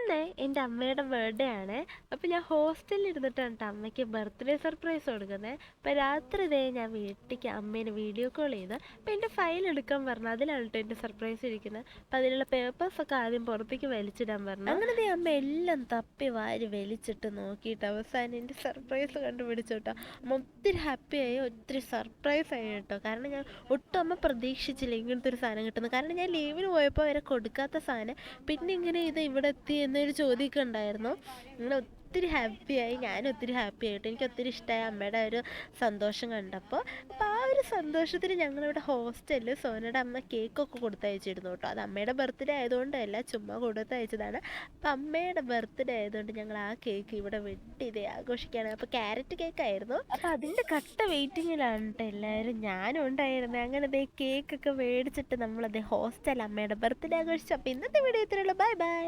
ഇന്ന് എന്റെ അമ്മയുടെ ബർത്ത്ഡേ ആണ്. അപ്പോൾ ഞാൻ ഹോസ്റ്റലിൽ ഇരുന്നിട്ടാണ് കേട്ടോ അമ്മയ്ക്ക് ബർത്ത്ഡേ സർപ്രൈസ് കൊടുക്കുന്നത്. അപ്പോൾ രാത്രി ഇതേ ഞാൻ വീട്ടിലേക്ക് അമ്മേനെ വീഡിയോ കോൾ ചെയ്ത് അപ്പോൾ എന്റെ ഫയൽ എടുക്കാൻ പറഞ്ഞു. അതിലാണ് കേട്ടോ എന്റെ സർപ്രൈസ് ഇരിക്കുന്നത്. അപ്പോൾ അതിലുള്ള പേപ്പേഴ്സൊക്കെ ആദ്യം പുറത്തേക്ക് വലിച്ചിടാൻ പറഞ്ഞു. അങ്ങനെ ദേ അമ്മ എല്ലാം തപ്പി വാരി വലിച്ചിട്ട് നോക്കിയിട്ട് അവസാനം എന്റെ സർപ്രൈസ് കണ്ടുപിടിച്ചു കേട്ടോ അമ്മ ഒത്തിരി ഹാപ്പിയായി ഒത്തിരി സർപ്രൈസ് ആയി കേട്ടോ കാരണം ഞാൻ ഒട്ടും അമ്മ പ്രതീക്ഷിച്ചില്ല ഇങ്ങനത്തെ ഒരു സാധനം കിട്ടുന്നത്. കാരണം ഞാൻ ലീവിന് പോയപ്പോൾ വരെ കൊടുക്കാത്ത സാധനം. പിന്നെ ഇങ്ങനെ ഇത് ഇവിടെ എത്തി എന്നൊരു ചോദ്യമൊക്കെ ഉണ്ടായിരുന്നു. അങ്ങനെ ഒത്തിരി ഹാപ്പിയായി ഞാൻ ഒത്തിരി ഹാപ്പി ആയിട്ട് എനിക്ക് ഒത്തിരി ഇഷ്ടമായി അമ്മയുടെ ഒരു സന്തോഷം കണ്ടപ്പോൾ അപ്പോൾ ആ ഒരു സന്തോഷത്തിന് ഞങ്ങളിവിടെ ഹോസ്റ്റലിൽ സോനയുടെ അമ്മ കേക്കൊക്കെ കൊടുത്തയച്ചിരുന്നു കേട്ടോ. അത് അമ്മയുടെ ബർത്ത്ഡേ ആയതുകൊണ്ടല്ല ചുമ്മാ കൊടുത്തയച്ചതാണ് അപ്പം അമ്മയുടെ ബർത്ത്ഡേ ആയതുകൊണ്ട് ഞങ്ങൾ ആ കേക്ക് ഇവിടെ വെട്ടി ഇതേ ആഘോഷിക്കുകയാണ്. അപ്പോൾ ക്യാരറ്റ് കേക്കായിരുന്നു അപ്പോൾ അതിന്റെ കട്ട വെയിറ്റിങ്ങിലാണ് കേട്ടോ എല്ലാവരും. ഞാനും ഉണ്ടായിരുന്നത് അങ്ങനെ അതേ കേക്കൊക്കെ മേടിച്ചിട്ട് നമ്മളതേ ഹോസ്റ്റൽ അമ്മയുടെ ബർത്ത്ഡേ ആഘോഷിച്ചു. അപ്പോൾ ഇന്നത്തെ വീഡിയോ ഇത്രയുള്ളൂ ബൈ ബൈ